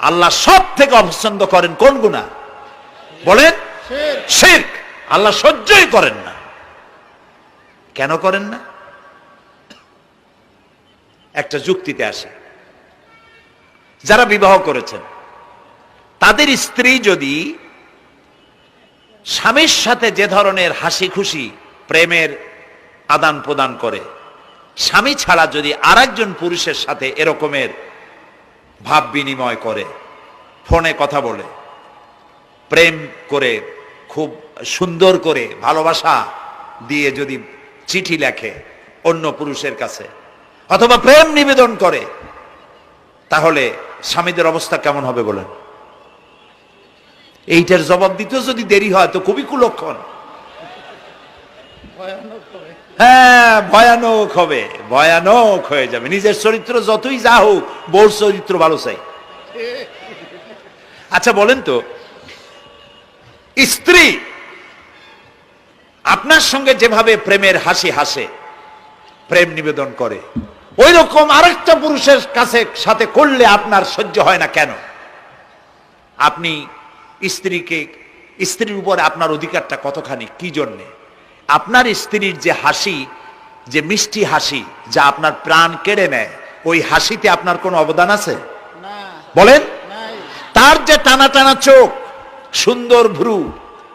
আল্লাহ সব থেকে অপছন্দ করেন কোন গুণা বলেন শিরক। আল্লাহ সহ্যই করেন না। কেন করেন না? একটা যুক্তিতে আসে। যারা বিবাহ করেছেন তাদের স্ত্রী যদি স্বামীর সাথে যে ধরনের হাসি খুশি প্রেমের আদান প্রদান করে স্বামী ছাড়া যদি আরেকজন পুরুষের সাথে এরকমের ভাব বিনিময় করে, ফোনে কথা বলে, প্রেম করে, খুব সুন্দর করে ভালোবাসা দিয়ে যদি চিঠি লেখে অন্য পুরুষের কাছে, অথবা প্রেম নিবেদন করে, তাহলে স্বামীদের অবস্থা কেমন হবে বলেন? এইটার জবাব দিতেও যদি দেরি হয়, তো খুবই কুলক্ষণ। হ্যাঁ ভয়ানক হবে, ভয়ানক হয়ে যাবে। নিজের চরিত্র যতই যা হোক বউর চরিত্র ভালো চাই। আচ্ছা বলেন তো, স্ত্রী আপনার সঙ্গে যেভাবে প্রেমের হাসি হাসে, প্রেম নিবেদন করে ওই রকম আরেকটা পুরুষের কাছে, সাথে করলে আপনার সহ্য হয় না কেন? আপনি স্ত্রীকে, স্ত্রীর উপর আপনার অধিকারটা কতখানি, কি জন্যে? আপনার স্ত্রীর যে হাসি যে মিষ্টি হাসি যা আপনার প্রাণ কেড়ে নেয় ওই হাসিতে আপনার কোনো অবদান আছে? বলেন? তার যে টানা টানা চোখ সুন্দর ভ্রু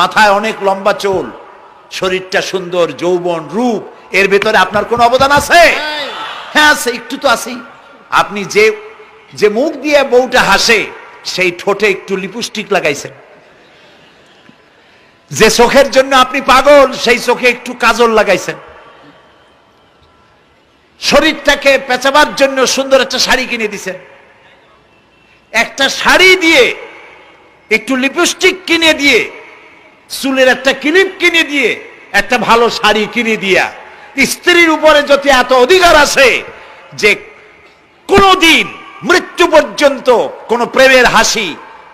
মাথায় অনেক লম্বা চোল শরীরটা সুন্দর যৌবন রূপ এর ভেতরে আপনার কোনো অবদান আছে? হ্যাঁ আছে একটু তো আছেই। আপনি যে যে মুখ দিয়ে বউটা হাসে সেই ঠোঁটে একটু লিপস্টিক লাগাইছেন। যে চোখের জন্য আপনি পাগল, সেই চোখে একটু কাজল লাগাইছেন। শরীরটাকে পেঁচাবার জন্য সুন্দর একটা শাড়ি কিনে দিছেন। একটা শাড়ি দিয়ে একটু লিপস্টিক কিনে দিয়ে, চুলের একটা ক্লিপ কিনে দিয়ে, একটা ভালো শাড়ি কিনে দিয়া, স্ত্রীর উপরে যদি এত অধিকার আছে যে কোনোদিন মৃত্যু পর্যন্ত কোনো প্রেমের হাসি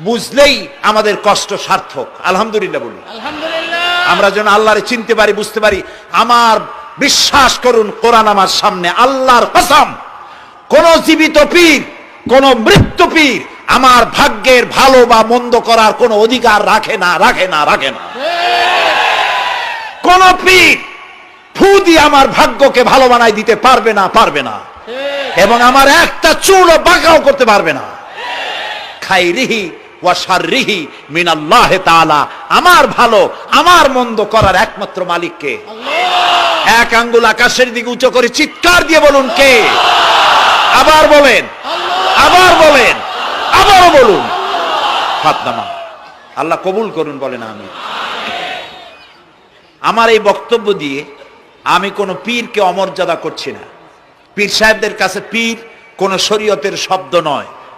বুঝলেই আমাদের কষ্ট সার্থক। আলহামদুলিল্লাহ বলি আমরা যেন আল্লাহরে চিনতে পারি বুঝতে পারি আমার বিশ্বাস করুন কোরআন আমার সামনে আল্লাহর কসম কোন জীবিত পীর কোন মৃত্যু পীর আমার ভাগ্যের ভালো বা মন্দ করার কোনো অধিকার রাখে না রাখে না রাখে না। কোন পীর ফু দিয়ে আমার ভাগ্যকে ভালো বানাই দিতে পারবে না পারবে না। এবং আমার একটা চুলও বাঁকাও করতে পারবে না। খাইরিহি ওয়া মিনাল্লাহ তাআলা। আমার ভালো আমার মন্দ করার একমাত্র মালিককে এক আঙ্গুল আকাশের দিকে উঁচু করে চিৎকার দিয়ে বলুন কে? আবার বলেন আবার বলেন আবারও বলুন। হাত আল্লাহ কবুল করুন বলেন আমি আমার এই বক্তব্য দিয়ে আমি কোনো পীরকে অমর্যাদা করছি না। পীর সাহেবদের কাছে পীর কোন শরীয়তের শব্দ নয়।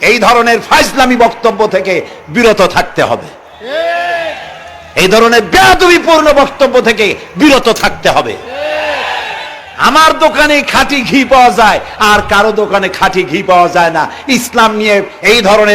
এই ধরনের ফাইজলামি বক্তব্য থেকে বিরত থাকতে হবে। এই ধরনের বেয়াদবিপূর্ণ বক্তব্য থেকে বিরত থাকতে হবে। আমার দোকানে খাঁটি ঘি পাওয়া যায়, আর কারও দোকানে খাঁটি ঘি পাওয়া যায় না। ইসলাম নিয়ে এই ধরনের